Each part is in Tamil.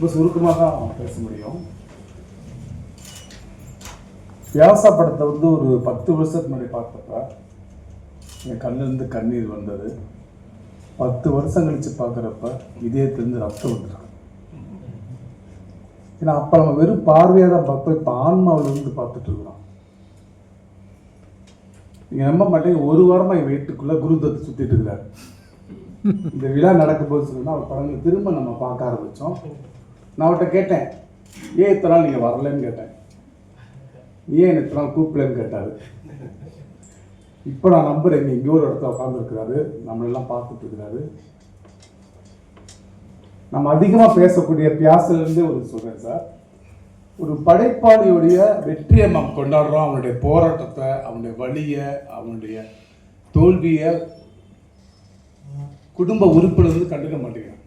ரொம்ப சுருக்கமாக தான் பேச முடியும். பியாசா படத்தை வந்து ஒரு பத்து வருஷத்துக்கு முன்னாடி பார்த்தப்ப என் கண்ணிலிருந்து கண்ணீர் வந்தது. பத்து வருஷம் கழிச்சு பார்க்குறப்ப இதயத்திலேருந்து ரத்தம் வந்துடும் ஏன்னா அப்போ நம்ம வெறும் பார்வையாக தான் பார்த்தோம் இப்போ ஆன்மாவிலிருந்து பார்த்துட்டு இருக்கிறோம். நீங்கள் நம்ப மாட்டேங்க. ஒரு வாரமாக என் வீட்டுக்குள்ளே குருதத்தை சுற்றிட்டு இருக்கிறார். இந்த விழா நடக்கும்போது சொன்னா அவர் படங்களை திரும்ப நம்ம பார்க்க ஆரம்பித்தோம் நான் அவர்கிட்ட கேட்டேன் ஏன் இத்தனை நாள் நீங்கள் வரலன்னு கேட்டேன். ஏன் இத்தனை நாள் கூப்பிடலன்னு கேட்டார். இப்போ நான் நம்புகிறேன் இங்கே எங்கேயோ ஒரு இடத்துல உட்காந்துருக்கிறாரு நம்மளெல்லாம் பார்த்துட்டு இருக்கிறாரு. நம்ம அதிகமாக பேசக்கூடிய பியாசிலேருந்தே ஒரு சொல்கிறேன் சார். ஒரு படைப்பாளியுடைய வெற்றியை நாம் கொண்டாடுறோம். அவனுடைய போராட்டத்தை அவனுடைய வழியை அவனுடைய தோல்வியை குடும்ப உறுப்பினர் வந்து கண்டுக்க மாட்டேங்கிறான்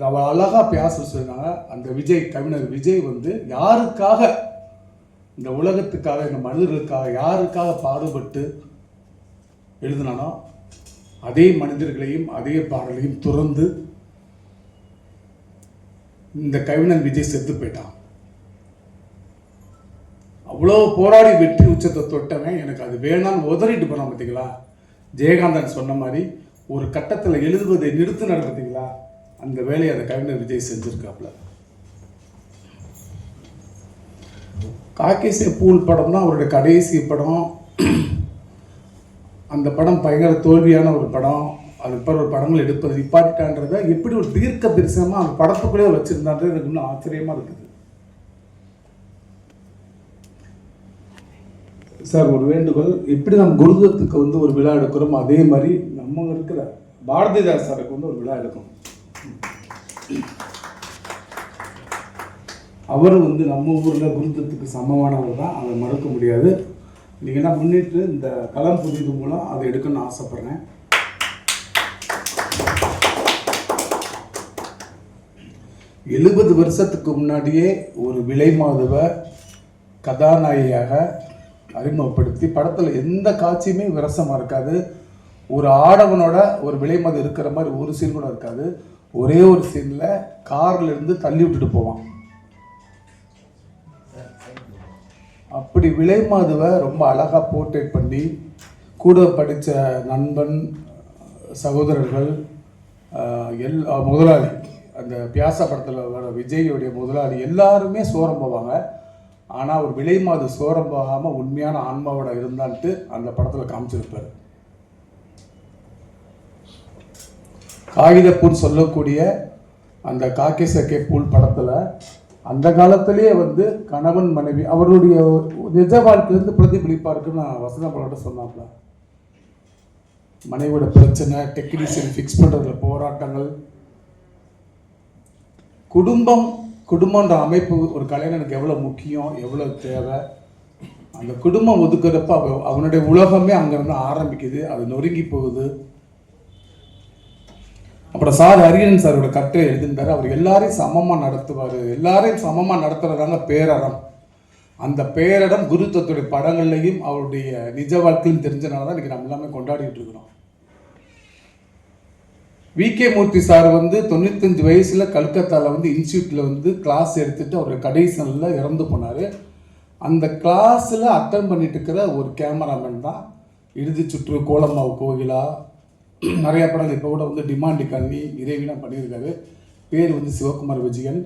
அவள் அழகாக பேச சொன்னாங்க அந்த விஜய் கவிஞர் விஜய் வந்து யாருக்காக இந்த உலகத்துக்காக இந்த மனிதர்களுக்காக யாருக்காக பாடுபட்டு எழுதினானோ அதே மனிதர்களையும் அதே பாடலையும் துறந்து இந்த கவிஞன் விஜய் செத்து போயிட்டான். அவ்வளோ போராடி வெற்றி உச்சத்தை தொட்டவன் எனக்கு அது வேணான்னு உதறிட்டு போனான் பார்த்தீங்களா ஜெயகாந்தன் சொன்ன மாதிரி ஒரு கட்டத்தில் எழுதுவதை நிறுத்தினார் பார்த்தீங்களா அந்த வேலையை அந்த கவிஞர் விஜய் செஞ்சுருக்காப்புல. காக்கேசிய பூல் படம் தான் அவருடைய கடைசி படம். அந்த படம் பயங்கர தோல்வியான ஒரு படம். அது பிறகு ஒரு படங்கள் எடுப்பது நிப்பாட்டிட்டான்றதை எப்படி ஒரு தீர்க்க தரிசனமாக அந்த படத்துக்குள்ளே வச்சுருந்தான்றது எனக்கு இன்னும் ஆச்சரியமாக இருக்குது. சார் ஒரு வேண்டுகோள். எப்படி நம்ம குருதத்துக்கு வந்து ஒரு விழா எடுக்கிறோமோ அதே மாதிரி நம்ம இருக்கிற பாரதிதாஸ் சாருக்கு வந்து ஒரு விழா எடுக்கணும். அவரும் வந்து நம்ம ஊரில் குருந்தத்துக்கு சமமானவர் தான். அதை மறுக்க முடியாது. நீங்கள் தான் முன்னிட்டு இந்த களம் புதிது மூலம் அதை எடுக்கணும்னு ஆசைப்பட்றேன். எழுபது வருஷத்துக்கு முன்னாடியே ஒரு விலை மாதவ கதாநாயகியாக அறிமுகப்படுத்தி படத்தில் எந்த காட்சியுமே விரசமாக இருக்காது. ஒரு ஆடவனோட ஒரு விலை மாதம் இருக்கிற மாதிரி ஒரு சீன் கூட இருக்காது. ஒரே ஒரு சீனில் கார்ல இருந்து தள்ளி விட்டுட்டு போவான். அப்படி விலை மாதுவை ரொம்ப அழகாக போர்ட்ரேட் பண்ணி கூட படித்த நண்பன் சகோதரர்கள் எல் முதலாளி அந்த பியாசா படத்தில் வர விஜயோடைய முதலாளி எல்லாருமே சோரம் போவாங்க. ஆனால் ஒரு விலை மாது சோரம் போகாமல் உண்மையான ஆன்மாவோட இருந்தான்ட்டு அந்த படத்தில் காமிச்சிருப்பார். காகிதப்பூன் சொல்லக்கூடிய அந்த காக்கே சக்கே பூல் படத்தில் அந்த காலத்திலேயே வந்து கணவன் மனைவி அவருடைய நிஜ வாழ்க்கையிலிருந்து பிரதிபலிப்பாக இருக்குன்னு நான் வசந்த பலோட சொன்னாப்ல. மனைவியோட பிரச்சனை டெக்னீஷியன் ஃபிக்ஸ் பண்ணுறதுல போராட்டங்கள். குடும்பம் குடும்பன்ற அமைப்பு ஒரு கலைஞனுக்கு எவ்வளோ முக்கியம் எவ்வளோ தேவை? அந்த குடும்பம் ஒதுக்குறப்ப அவ அவனுடைய உலகமே அங்கேருந்து ஆரம்பிக்குது அது நொறுங்கி போகுது. அப்புறம் சார் அரியன் சாரோட கட்டுரை எழுதியிருந்தாரு அவர் எல்லாரையும் சமமாக நடத்துவார். எல்லாரையும் சமமாக நடத்துகிறதாங்க பேரறம். அந்த பேரடம் குருத்தத்துடைய படங்கள்லையும் அவருடைய நிஜ வாழ்க்கையும் தெரிஞ்சனால தான் இன்றைக்கி நம்ம எல்லாமே கொண்டாடிட்டு இருக்கிறோம். வி கே மூர்த்தி சார் வந்து தொண்ணூத்தஞ்சு வயசில் கல்கத்தாவில் வந்து இன்ஸ்டியூட்டில் வந்து கிளாஸ் எடுத்துட்டு அவர் கடைசி இறந்து போனார். அந்த கிளாஸில் அட்டன் பண்ணிட்டு இருக்கிற ஒரு கேமராமேன் தான். இறுதி சுற்று கோலம்மாவு கோகிலா நிறையா படங்கள் இப்போ கூட வந்து டிமாண்ட் கண்ணி இறைவினா பண்ணியிருக்காரு. பேர் வந்து சிவகுமார் விஜயன்.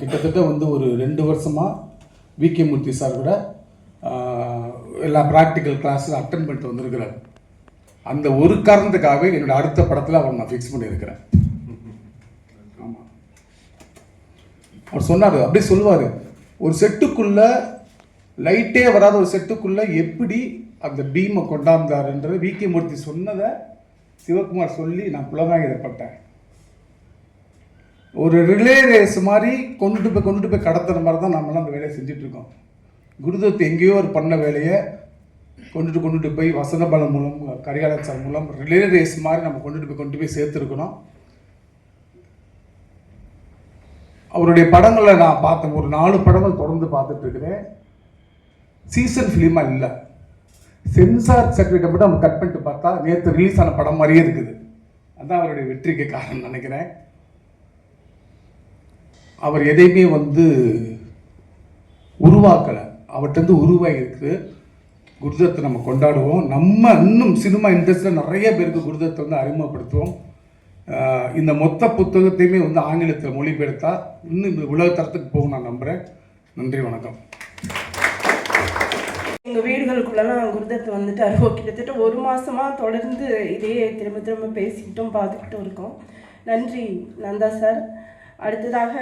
கிட்டத்தட்ட வந்து ஒரு ரெண்டு வருஷமாக வி கே மூர்த்தி சார் கூட எல்லா ப்ராக்டிக்கல் கிளாஸில் அட்டன் பண்ணிட்டு வந்திருக்கிறார். அந்த ஒரு காரணத்துக்காகவே என்னோடய அடுத்த படத்தில் அவர் நான் ஃபிக்ஸ் பண்ணியிருக்கிறேன். ஆமாம் அவர் சொன்னார் அப்படியே சொல்லுவார் ஒரு செட்டுக்குள்ள லைட்டே வராத ஒரு செட்டுக்குள்ளே எப்படி அந்த பீமை கொண்டாந்தாருன்றது வி கே மூர்த்தி சொன்னதை சிவகுமார் சொல்லி நான் புலகாகிதப்பட்டேன் ஒரு ரிலே ரேஸ் மாதிரி கொண்டுட்டு போய் கொண்டுட்டு போய் கடத்துற மாதிரி தான் நம்மளாம் அந்த வேலையை செஞ்சிட்ருக்கோம். குருதத்து எங்கேயோ ஒரு பண்ண வேலையை கொண்டுட்டு கொண்டுட்டு போய் வசன பலம் மூலம் கரிகாலன் மூலம் ரிலே ரேஸ் மாதிரி நம்ம கொண்டுட்டு போய் கொண்டு போய் சேர்த்துருக்கணும். அவருடைய படங்களை நான் பார்த்தேன் ஒரு நாலு படங்கள் தொடர்ந்து பார்த்துட்டு இருக்கிறேன். சீசன் ஃபிலிமாக இல்லை. சென்சார் சர்டிஃபிகேட்டை மட்டும் நம்ம கட் பண்ணிட்டு பார்த்தா நேற்று ரிலீஸ் ஆன படம் மாதிரியே இருக்குது. அதுதான் அவருடைய வெற்றிக்கு காரணம் நினைக்கிறேன். அவர் எதையுமே வந்து உருவாக்கலை. அவர்கிட்ட உருவாகி இருக்குது. குருதத்தை நம்ம கொண்டாடுவோம். நம்ம இன்னும் சினிமா இண்டஸ்ட்ரியில் நிறைய பேருக்கு குருதத்தை வந்து அறிமுகப்படுத்துவோம். இந்த மொத்த புத்தகத்தையுமே வந்து ஆங்கிலத்தில் மொழிபெயர்த்தா இன்னும் இந்த உலகத்தரத்துக்கு போகும் நான் நம்புகிறேன் நன்றி வணக்கம். எங்கள் குருதத்து வந்துட்டார்? கிட்டத்தட்ட ஒரு மாதமாக தொடர்ந்து இதையே திரும்ப திரும்ப பேசிக்கிட்டும் பார்த்துக்கிட்டும் இருக்கோம். நன்றி நந்தா சார். அடுத்ததாக